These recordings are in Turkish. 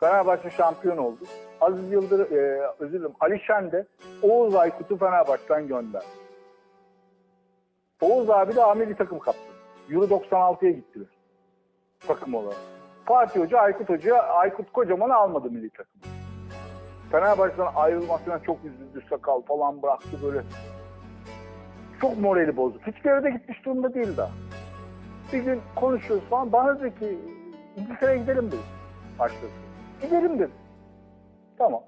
Fenerbahçe şampiyon oldu. Aziz Yıldırım, e, özür dilerim, Ali Şen de Oğuz Aykut'u Fenerbahçe'den gönderdi. Oğuz abi de ameli takım kaptı. Euro 96'ya gittiler. Takım olarak. Fatih Hoca, Aykut Hoca, Aykut Kocaman'ı almadı milli takım. Fenerbahçe'den ayrılmasına çok üzüldü. Sakal falan bıraktı böyle. Çok morali bozuk. Hiçbir yere de gitmiş durumda değil daha. Bir gün konuşuyoruz falan. Bana dedi ki İngiltere'ye gidelim dedi. Başladı. Gidelim dedi. Tamam.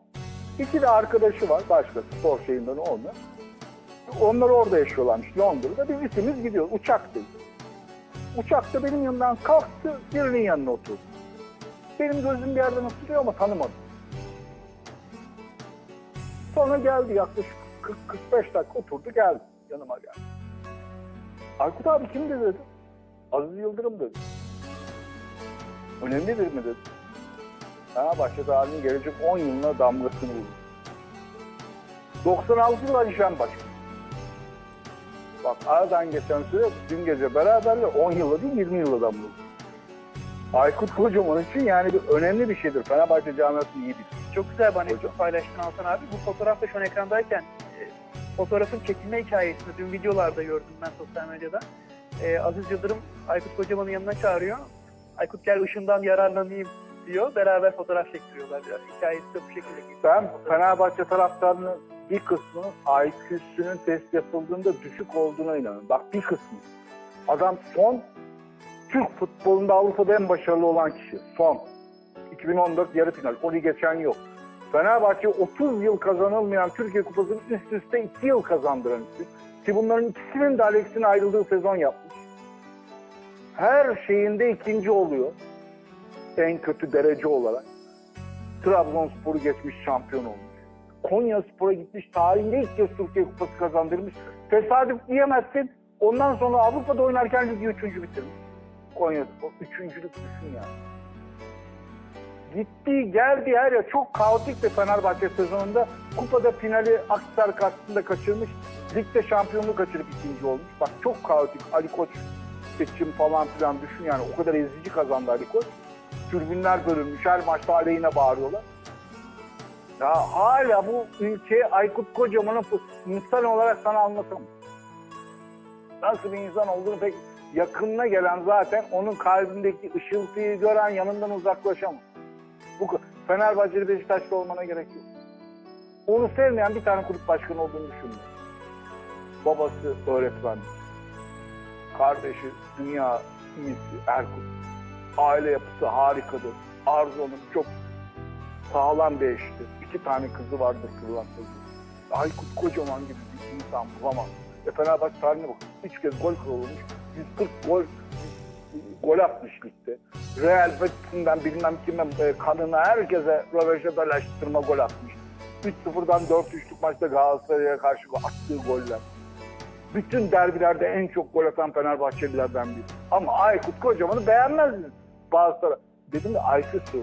İki de arkadaşı var başka spor şeyinden olmuyor. Onlar orada yaşıyorlarmış Londra'da. Biz ikimiz gidiyoruz. Uçaktayız. Uçakta benim yanımdan kalktı, birinin yanına oturdu. Benim gözüm bir yerden oturuyor ama tanımadım. Sonra geldi yaklaşık 40-45 dakika oturdu geldi. Yanıma geldi. Aykut abi kimdi dedi. Aziz Yıldırım dedi. Önemli bir mi dedi. Fenerbahçe tarihinin gelecek 10 yılına damgasını vurdu. 96 yıl Ali Şen. Bak aradan geçen süre dün gece beraberle 10 yıla değil 20 yıla damladı. Aykut Kocaman için yani bir önemli bir şeydir. Fenerbahçe camiası iyi bilir. Çok güzel bir anekdot Hocam. paylaştın Altan abi. Bu fotoğraf da şu an ekrandayken e, fotoğrafın çekilme hikayesini dün videolarda gördüm ben sosyal medyada. E, Aziz Yıldırım Aykut Kocaman'ın yanına çağırıyor. Aykut gel ışından yararlanayım diyor. Beraber fotoğraf çektiriyorlar biraz. Hikayesi de bu şekilde. Ben Fenerbahçe taraftarının bir kısmının IQ'sünün test yapıldığında düşük olduğuna inanıyorum. Bak bir kısmı. Adam son Türk futbolunda Avrupa'da en başarılı olan kişi. Son. 2014 yarı final. O lig geçen yok. Fenerbahçe 30 yıl kazanılmayan Türkiye Kupası'nı üst üste 2 yıl kazandıran isim. Ki bunların ikisinin de Alex'in ayrıldığı sezon yapmış. Her şeyinde ikinci oluyor. En kötü derece olarak. Trabzonspor'u geçmiş şampiyon olmuş. Konya Spor'a gitmiş tarihinde ilk kez Türkiye Kupası kazandırmış. Tesadüf diyemezsin. Ondan sonra Avrupa'da oynarken ligi üçüncü bitirmiş. Konya Spor. Üçüncülük düşün yani. Gitti geldi her yer çok kaotik bir Fenerbahçe sezonunda. Kupada finali Akhisar karşısında kaçırmış. Ligde şampiyonluğu kaçırıp ikinci olmuş. Bak çok kaotik. Ali Koç seçim falan filan düşün yani. O kadar ezici kazandı Ali Koç. Türbünler bölünmüş. Her maçta aleyhine bağırıyorlar. Ya hala bu ülke Aykut Kocaman'ın insan olarak sana anlatamam. Nasıl bir insan olduğunu pek yakınına gelen zaten onun kalbindeki ışıltıyı gören yanından uzaklaşamaz. Bu Fenerbahçeli Beşiktaşlı olmana gerek yok. Onu sevmeyen bir tane kulüp başkanı olduğunu düşünmüyorum. Babası öğretmen. Kardeşi dünya iyisi Erkut. Aile yapısı harikadır. Arzu Hanım çok sağlam bir eşti. İki tane kızı vardır kırlaklı. Aykut kocaman gibi bir insan bulamaz. Ve Fenerbahçe tarihine bakın. Üç kez gol kralı olmuş. 140 gol gol atmış ligde. Real Betis'inden bilmem kime e, kanına herkese röveşatalaştırma gol atmış. 3-0'dan 4-3'lük maçta Galatasaray'a karşı attığı goller. Bütün derbilerde en çok gol atan Fenerbahçelilerden biri. Ama Aykut Kocaman'ı beğenmezdiniz bazıları. Dedim de Aykut sığ.